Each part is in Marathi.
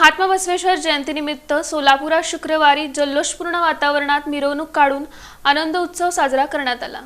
महात्मा बसवेश्वर जयंतीनिमित्त सोलापुरात शुक्रवारी जल्लोषपूर्ण वातावरणात मिरवणूक काढून आनंद उत्सव साजरा करण्यात आला.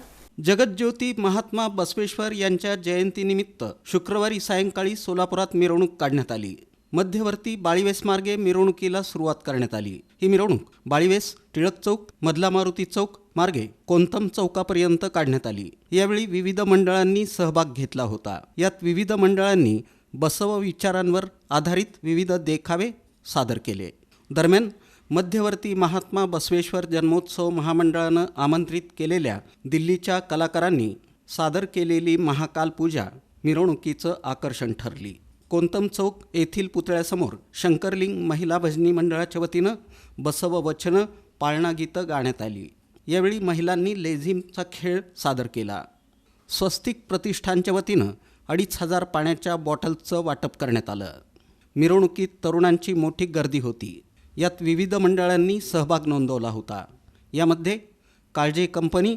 जगज्योती महात्मा बसवेश्वर यांच्या जयंतीनिमित्त शुक्रवारी सायंकाळी सोलापुरात मिरवणूक काढण्यात आली. मध्यवर्ती बाळीवेस मार्गे मिरवणुकीला सुरुवात करण्यात आली. ही मिरवणूक बाळीवेस टिळक चौक मधला मारुती चौक मार्गे कोंतम चौकापर्यंत काढण्यात आली. यावेळी विविध मंडळांनी सहभाग घेतला होता. यात विविध मंडळांनी बसव विचारांवर आधारित विविध देखावे सादर केले. दरम्यान मध्यवर्ती महात्मा बसवेश्वर जन्मोत्सव महामंडळानं आमंत्रित केलेल्या दिल्लीच्या कलाकारांनी सादर केलेली महाकाल पूजा मिरवणुकीचं आकर्षण ठरली. कोंतम चौक येथील पुतळ्यासमोर शंकरलिंग महिला भजनी मंडळाच्या वतीनं बसव वचनं पाळणा गीतं गाण्यात आली. यावेळी महिलांनी लेझिमचा खेळ सादर केला. स्वस्तिक प्रतिष्ठानच्या वतीनं अडीच हजार पाण्याच्या बॉटल्सचं वाटप करण्यात आलं. मिरवणुकीत तरुणांची मोठी गर्दी होती. यात विविध मंडळांनी सहभाग नोंदवला होता. यामध्ये काळजे कंपनी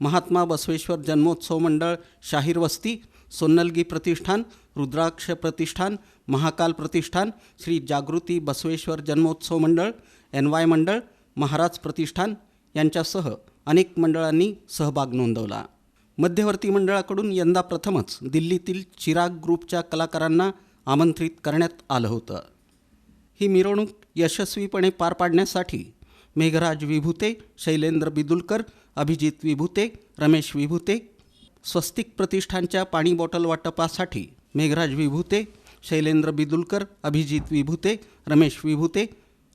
महात्मा बसवेश्वर जन्मोत्सव मंडळ शाहीर वस्ती सोन्नलगी प्रतिष्ठान रुद्राक्ष प्रतिष्ठान महाकाल प्रतिष्ठान श्री जागृती बसवेश्वर जन्मोत्सव मंडळ एन वाय मंडळ महाराज प्रतिष्ठान यांच्यासह अनेक मंडळांनी सहभाग नोंदवला. मध्यवर्ती मंडळाकडून यंदा प्रथमच दिल्लीतील चिराग ग्रुपच्या कलाकारांना आमंत्रित करण्यात आलं होतं. ही मिरवणूक यशस्वीपणे पार पाडण्यासाठी मेघराज विभूते शैलेंद्र बिदुलकर अभिजित विभूते रमेश विभूते स्वस्तिक प्रतिष्ठानच्या पाणी बॉटल वाटपासाठी मेघराज विभूते शैलेंद्र बिदुलकर अभिजित विभूते रमेश विभूते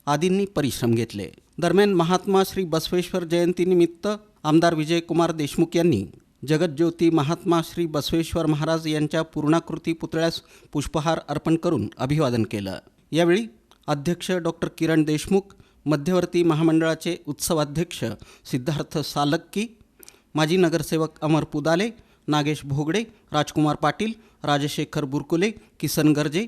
आदींनी परिश्रम घेतले. दरम्यान महात्मा श्री बसवेश्वर जयंतीनिमित्त आमदार विजयकुमार देशमुख यांनी जगज्योती महात्मा श्री बसवेश्वर महाराज यांच्या पूर्णाकृती पुतळ्यास पुष्पहार अर्पण करून अभिवादन केलं. यावेळी अध्यक्ष डॉक्टर किरण देशमुख मध्यवर्ती महामंडळाचे उत्सवाध्यक्ष सिद्धार्थ सालक्की माजी नगरसेवक अमर पुदाले नागेश भोगडे राजकुमार पाटील राजशेखर बुरकुले किसन गर्जे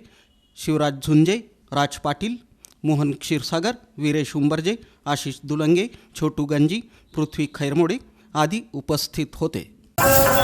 शिवराज झुंजे राज पाटील मोहन क्षीरसागर वीरेश उंबरजे आशिष दुलंगे छोटू गंजी पृथ्वी खैरमोडे आदी उपस्थित होते. Oh.